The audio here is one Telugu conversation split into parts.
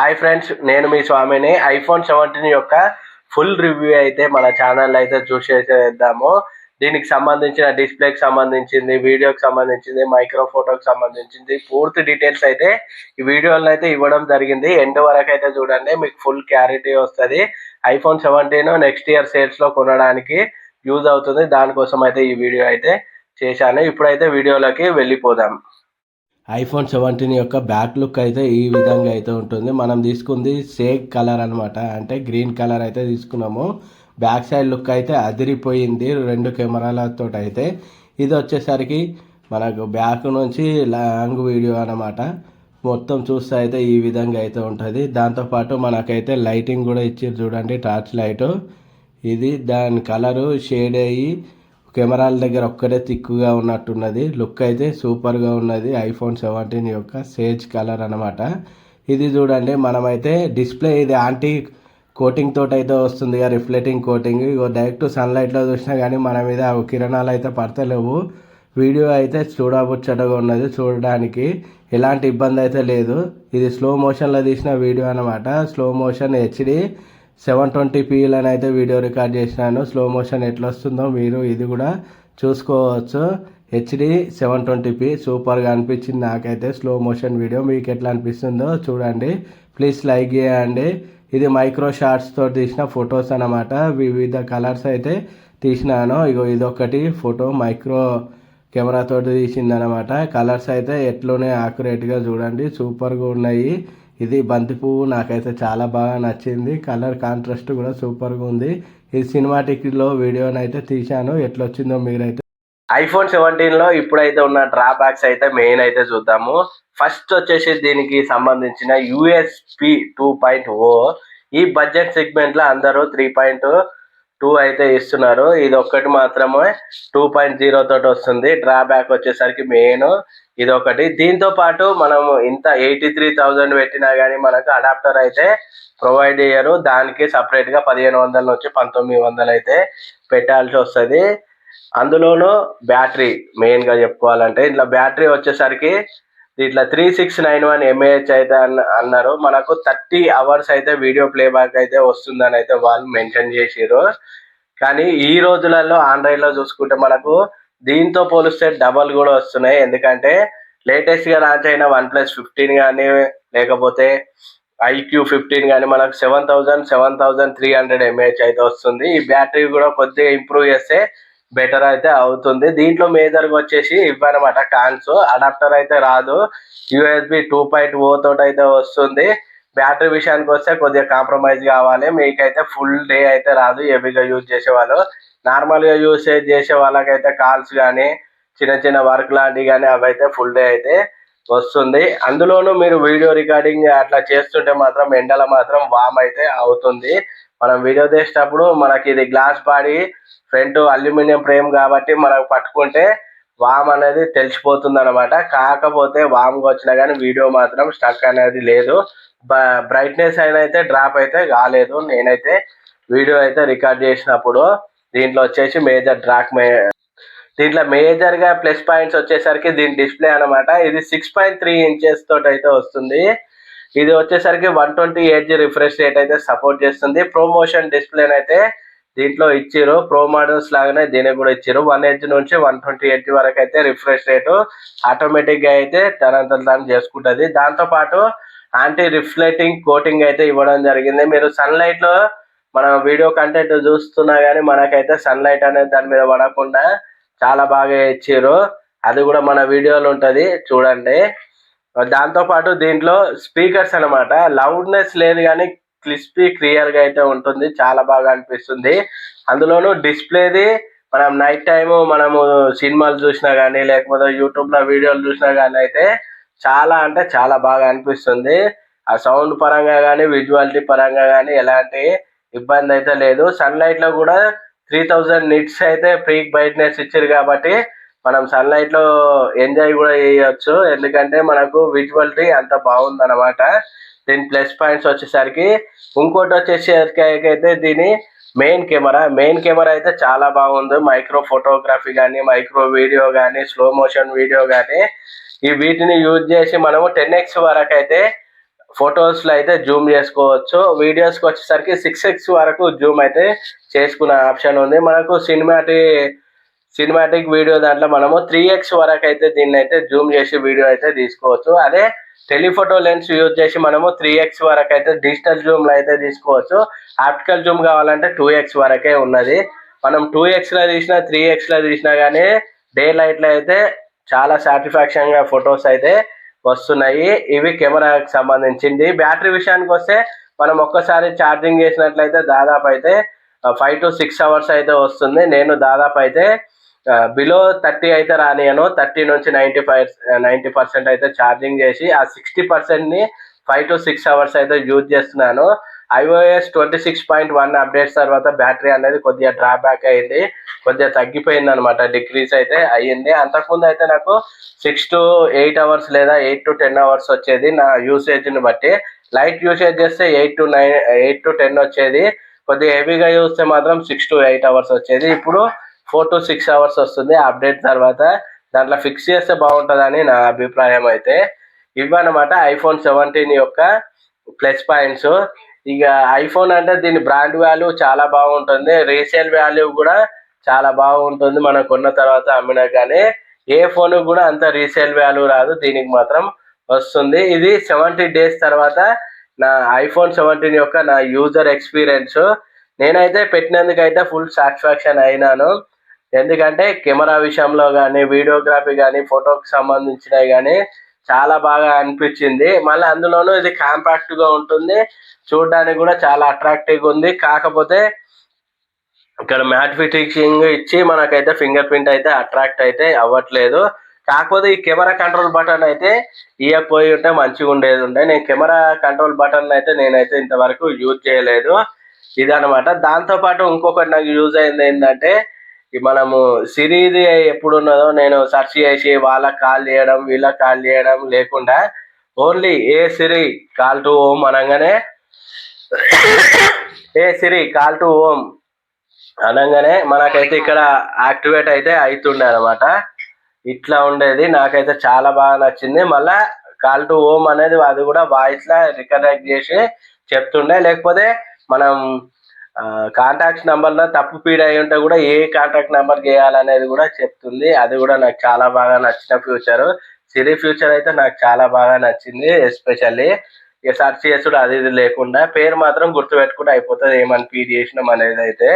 హాయ్ ఫ్రెండ్స్ నేను మీ స్వామిని. ఐఫోన్ సెవెంటీన్ యొక్క ఫుల్ రివ్యూ అయితే మన ఛానల్ అయితే చూసేసేద్దాము దీనికి సంబంధించిన డిస్ప్లేకి సంబంధించింది వీడియోకి సంబంధించింది మైక్రో ఫోటోకి సంబంధించింది పూర్తి డీటెయిల్స్ అయితే ఈ వీడియోలో అయితే ఇవ్వడం జరిగింది. ఎండ్ వరకు అయితే చూడండి మీకు ఫుల్ క్లారిటీ వస్తుంది. ఐఫోన్ సెవెంటీన్ నెక్స్ట్ ఇయర్ సేల్స్లో కొనడానికి యూజ్ అవుతుంది. దానికోసం అయితే ఈ వీడియో అయితే చేశాను. ఇప్పుడైతే వీడియోలోకి వెళ్ళిపోదాం. ఐఫోన్ సెవెంటీన్ యొక్క బ్యాక్ లుక్ అయితే ఈ విధంగా అయితే ఉంటుంది. మనం తీసుకుంది సేక్ కలర్ అనమాట అంటే గ్రీన్ కలర్ అయితే తీసుకున్నాము. బ్యాక్ సైడ్ లుక్ అయితే అదిరిపోయింది రెండు కెమెరాలతో అయితే ఇది వచ్చేసరికి మనకు బ్యాక్ నుంచి లాంగ్ వీడియో అనమాట మొత్తం చూస్తే అయితే ఈ విధంగా అయితే ఉంటుంది. దాంతోపాటు మనకైతే లైటింగ్ కూడా ఇచ్చారు చూడండి టార్చ్ లైట్. ఇది దాని కలరు షేడ్ అయ్యి కెమెరాల దగ్గర ఒక్కటే తిక్కుగా ఉన్నట్టున్నది. లుక్ అయితే సూపర్గా ఉన్నది. ఐఫోన్ సెవెంటీన్ యొక్క సేజ్ కలర్ అనమాట ఇది చూడండి మనమైతే డిస్ప్లే ఇది యాంటీ కోటింగ్ తోటి అయితే వస్తుంది రిఫ్లెక్టింగ్ కోటింగ్. ఇగో డైరెక్ట్ సన్లైట్లో చూసినా కానీ మన మీద కిరణాలు అయితే పడతలేవు. వీడియో అయితే చూడబుచ్చటగా ఉన్నది చూడడానికి. ఎలాంటి ఇబ్బంది అయితే లేదు. ఇది స్లో మోషన్లో తీసిన వీడియో అనమాట slow motion HD seven twenty పీలని అయితే వీడియో రికార్డ్ చేసినాను. స్లో మోషన్ ఎట్లా వస్తుందో మీరు ఇది కూడా చూసుకోవచ్చు. హెచ్డి సెవెన్ ట్వంటీ పీ సూపర్గా అనిపించింది నాకైతే స్లో మోషన్ వీడియో మీకు ఎట్లా అనిపిస్తుందో చూడండి. ప్లీజ్ లైక్ చేయండి. ఇది మైక్రో షార్ట్స్తో తీసిన ఫొటోస్ అనమాట వివిధ కలర్స్ అయితే తీసినాను. ఇగో ఇదొకటి ఫోటో మైక్రో కెమెరాతో తీసింది అనమాట కలర్స్ అయితే ఎట్లనే యాక్యురేట్గా చూడండి. సూపర్గా ఉన్నాయి. ఇది బంతి పువ్వు నాకైతే చాలా బాగా నచ్చింది. కలర్ కాంట్రాస్ట్ కూడా సూపర్గా ఉంది. ఈ సినిమాటిక్లో వీడియోని అయితే తీశాను. ఎట్లా వచ్చిందో మీరైతే ఐఫోన్ సెవెంటీన్లో ఇప్పుడైతే ఉన్న డ్రాబ్యాక్స్ అయితే మెయిన్ అయితే చూద్దాము. ఫస్ట్ వచ్చేసి దీనికి సంబంధించిన యుఎస్పి టూ పాయింట్ ఓ ఈ బడ్జెట్ సెగ్మెంట్లో అందరూ త్రీ పాయింట్ టూ అయితే ఇస్తున్నారు. ఇది ఒక్కటి మాత్రమే. టూ పాయింట్ జీరో తోటి వస్తుంది. డ్రాబ్యాక్ వచ్చేసరికి మెయిన్ ఇది ఒకటి దీంతో పాటు మనం ఇంత ఎయిటీ త్రీ థౌజండ్ పెట్టినా కానీ మనకు అడాప్టర్ అయితే ప్రొవైడ్ చేయరు. దానికి సపరేట్గా పదిహేను వందల నుంచి పంతొమ్మిది వందలు అయితే పెట్టాల్సి వస్తుంది. అందులోనూ బ్యాటరీ మెయిన్గా చెప్పుకోవాలంటే ఇట్లా బ్యాటరీ వచ్చేసరికి ఇట్లా three six nine one MAH అయితే అన్న అన్నారు. మనకు థర్టీ అవర్స్ అయితే వీడియో ప్లేబ్యాక్ అయితే వస్తుందని అయితే వాళ్ళు మెన్షన్ చేసిరు కానీ ఈ రోజులలో ఆండ్రాయిడ్లో చూసుకుంటే మనకు దీంతో పోలిస్తే డబల్ కూడా వస్తున్నాయి. ఎందుకంటే లేటెస్ట్గా లాంచ్ అయిన వన్ ప్లస్ ఫిఫ్టీన్ కానీ లేకపోతే ఐక్యూ ఫిఫ్టీన్ కానీ మనకు seven thousand seven thousand three hundred MAH అయితే వస్తుంది. ఈ బ్యాటరీ కూడా కొద్దిగా ఇంప్రూవ్ చేస్తే బెటర్ అయితే అవుతుంది. దీంట్లో మేజర్గా వచ్చేసి ఇవ్వనమాట కాన్స్ అడాప్టర్ అయితే రాదు. యూఎస్బి టూ పాయింట్ ఓ తోటి అయితే వస్తుంది. బ్యాటరీ విషయానికి వస్తే కొద్దిగా కాంప్రమైజ్ కావాలి. మీకైతే ఫుల్ డే అయితే రాదు. హెవీగా యూజ్ చేసేవాళ్ళు. నార్మల్గా నార్మల్గా యూసేజ్ చేసే వాళ్ళకైతే కాల్స్ కానీ చిన్న చిన్న వర్క్ లాంటివి కానీ అవైతే ఫుల్ డే అయితే వస్తుంది. అందులోనూ మీరు వీడియో రికార్డింగ్ అట్లా చేస్తుంటే మాత్రం ఎండల మాత్రం వామ్ అయితే అవుతుంది. మనం వీడియో తీసేటప్పుడు మనకి ఇది glass body front aluminium frame కాబట్టి మనకు పట్టుకుంటే వామ్ అనేది తెలిసిపోతుంది అనమాట కాకపోతే వామ్ వచ్చినా కానీ వీడియో మాత్రం స్టక్ అనేది లేదు. బ్రైట్నెస్ అయినా అయితే డ్రాప్ అయితే కాలేదు. నేనైతే వీడియో అయితే రికార్డ్ చేసినప్పుడు దీంట్లో వచ్చేసి మేజర్ డ్రాక్ మే దీంట్లో మేజర్గా ప్లస్ పాయింట్స్ వచ్చేసరికి దీని డిస్ప్లే అనమాట ఇది సిక్స్ పాయింట్ త్రీ ఇంచెస్ తోటి అయితే వస్తుంది. ఇది వచ్చేసరికి one twenty eight refresh rate అయితే సపోర్ట్ చేస్తుంది. ప్రమోషన్ డిస్ప్లే అయితే దీంట్లో ఇచ్చారు. ప్రో మోడల్స్ లాగానే దీనికి కూడా ఇచ్చారు. వన్ ఎయిట్ నుంచి వన్ ట్వంటీ ఎయిట్ వరకు అయితే రిఫ్రెష్ రేటు ఆటోమేటిక్గా అయితే తనంత తాను చేసుకుంటుంది. దాంతో పాటు యాంటీ రిఫ్లెక్టింగ్ కోటింగ్ అయితే ఇవ్వడం జరిగింది. మీరు సన్లైట్లో మనం వీడియో కంటెంట్ చూస్తున్నా గానీ మనకైతే సన్లైట్ అనేది దాని మీద పడకుండా చాలా బాగా ఇచ్చారు అది కూడా మన వీడియోలో ఉంటుంది చూడండి. దాంతో పాటు దీంట్లో స్పీకర్స్ అన్నమాట. లౌడ్నెస్ లేదు కానీ క్లిస్పీ క్లియర్గా అయితే ఉంటుంది. చాలా బాగా అనిపిస్తుంది. అందులోనూ డిస్ప్లేది మనం నైట్ టైము మనము సినిమాలు చూసినా కానీ లేకపోతే యూట్యూబ్లో వీడియోలు చూసినా కానీ అయితే చాలా అంటే చాలా బాగా అనిపిస్తుంది. ఆ సౌండ్ పరంగా కానీ విజువాలిటీ పరంగా కానీ ఎలాంటి ఇబ్బంది అయితే లేదు. సన్లైట్లో కూడా త్రీ థౌజండ్ నిట్స్ అయితే ఫ్రీ బ్రైట్నెస్ ఇచ్చారు కాబట్టి మనం సన్లైట్లో ఎంజాయ్ కూడా చేయొచ్చు. ఎందుకంటే మనకు విజువాలిటీ అంత బాగుంది అనమాట దీని ప్లస్ పాయింట్స్ వచ్చేసరికి ఇంకోటి వచ్చేసరికి అయితే దీని మెయిన్ కెమెరా మెయిన్ కెమెరా అయితే చాలా బాగుంది. మైక్రో ఫోటోగ్రఫీ కానీ మైక్రో వీడియో కానీ స్లో మోషన్ వీడియో కానీ ఈ వీటిని యూజ్ చేసి మనము టెన్ ఎక్స్ వరకు అయితే ఫొటోస్లో అయితే జూమ్ చేసుకోవచ్చు. వీడియోస్కి వచ్చేసరికి సిక్స్ ఎక్స్ వరకు జూమ్ అయితే చేసుకునే ఆప్షన్ ఉంది. మనకు సినిమాటిక్ సినిమాటిక్ వీడియో దాంట్లో మనము త్రీ ఎక్స్ వరకు అయితే దీన్ని అయితే జూమ్ చేసి వీడియో అయితే తీసుకోవచ్చు. అదే టెలిఫోటో లెన్స్ యూజ్ చేసి మనము త్రీ ఎక్స్ వరకు అయితే డిజిటల్ జూమ్లో అయితే తీసుకోవచ్చు. ఆప్టికల్ జూమ్ కావాలంటే టూ ఎక్స్ వరకే ఉన్నది. మనం టూ ఎక్స్లో తీసినా త్రీ ఎక్స్లో తీసినా కానీ డే లైట్లో అయితే చాలా సాటిస్ఫాక్షన్గా ఫొటోస్ అయితే వస్తున్నాయి. ఇవి కెమెరాకి సంబంధించింది. బ్యాటరీ విషయానికి వస్తే మనం ఒక్కసారి ఛార్జింగ్ చేసినట్లయితే దాదాపు అయితే ఫైవ్ టు సిక్స్ అవర్స్ అయితే వస్తుంది. నేను దాదాపు అయితే బిలో థర్టీ అయితే రానియను. థర్టీ నుంచి నైంటీ ఫైవ్ నైంటీ పర్సెంట్ అయితే ఛార్జింగ్ చేసి ఆ సిక్స్టీ పర్సెంట్ని ఫైవ్ టు సిక్స్ అవర్స్ అయితే యూజ్ చేస్తున్నాను. IOS twenty six point one updates తర్వాత బ్యాటరీ అనేది కొద్దిగా డ్రాబ్యాక్ అయింది. కొద్దిగా తగ్గిపోయింది అనమాట డిక్రీస్ అయితే అయ్యింది. అంతకుముందు అయితే నాకు సిక్స్ టు ఎయిట్ అవర్స్ లేదా ఎయిట్ టు టెన్ అవర్స్ వచ్చేది నా యూసేజ్ని బట్టి. లైట్ యూసేజ్ చేస్తే eight to nine eight to ten వచ్చేది. కొద్దిగా హెవీగా చూస్తే మాత్రం సిక్స్ టు ఎయిట్ అవర్స్ వచ్చేది. ఇప్పుడు ఫోర్ టు సిక్స్ అవర్స్ వస్తుంది అప్డేట్ తర్వాత. దాంట్లో ఫిక్స్ చేస్తే బాగుంటుందని నా అభిప్రాయం అయితే. ఇవన్నమాట ఐఫోన్ సెవెంటీన్ యొక్క ప్లస్ పాయింట్స్. ఇక ఐఫోన్ అంటే దీని బ్రాండ్ వాల్యూ చాలా బాగుంటుంది. రీసేల్ వాల్యూ కూడా చాలా బాగుంటుంది మనం కొన్న తర్వాత అమ్మినా కానీ ఏ ఫోన్ కూడా అంత రీసేల్ వాల్యూ రాదు. దీనికి మాత్రం వస్తుంది. ఇది సెవెంటీ డేస్ తర్వాత నా ఐఫోన్ సెవెంటీన్ యొక్క నా యూజర్ ఎక్స్పీరియన్స్. నేనైతే పెట్టినందుకు అయితే ఫుల్ సాటిస్ఫాక్షన్ అయినాను. ఎందుకంటే కెమెరా విషయంలో కానీ వీడియోగ్రఫీ కానీ ఫోటోకి సంబంధించినవి కానీ చాలా బాగా అనిపించింది. మళ్ళీ అందులోనూ ఇది కాంపాక్ట్గా ఉంటుంది. చూడడానికి కూడా చాలా అట్రాక్టివ్ ఉంది. కాకపోతే ఇక్కడ మ్యాట్ ఫిటింగ్ ఇచ్చి మనకైతే ఫింగర్ ప్రింట్ అయితే అట్రాక్ట్ అయితే అవ్వట్లేదు. కాకపోతే ఈ కెమెరా కంట్రోల్ బటన్ అయితే ఇవ్వకపోయి ఉంటే మంచిగా ఉండేది ఉండే. నేను కెమెరా కంట్రోల్ బటన్ అయితే నేనైతే ఇంతవరకు యూజ్ చేయలేదు. ఇదనమాట దాంతో పాటు ఇంకొకటి నాకు యూజ్ అయింది ఏంటంటే మనము సిరీది ఎప్పుడు ఉన్నదో నేను సెర్చ్ చేసి వాళ్ళకి కాల్ చేయడం వీళ్ళకి కాల్ చేయడం లేకుండా only hey Siri call to Om అనగానే hey Siri call to Om అనగానే మనకైతే ఇక్కడ యాక్టివేట్ అయితే అవుతుండే అనమాట ఇట్లా ఉండేది. నాకైతే చాలా బాగా నచ్చింది. మళ్ళా కాల్ టు ఓం అనేది అది కూడా వాయిస్ లా రికనెక్ట్ చేసి చెప్తుండే. లేకపోతే మనం కాంటాక్ట్ నెంబర్లో తప్పు ఫీడ్ అయి ఉంటే కూడా ఏ కాంటాక్ట్ నెంబర్ చేయాలనేది కూడా చెప్తుంది. అది కూడా నాకు చాలా బాగా నచ్చిన ఫ్యూచర్ సిరి ఫ్యూచర్ అయితే నాకు చాలా బాగా నచ్చింది ఎస్పెషల్లీ ఇక సర్చ్ చేసుడు అది ఇది లేకుండా. పేరు మాత్రం గుర్తుపెట్టుకుంటే అయిపోతుంది ఏమని ఫీడ్ చేసినాం అనేది అయితే.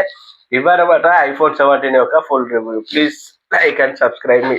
ఇవ్వనమాట ఐఫోన్ సెవెంటీన్ యొక్క full review please like and subscribe me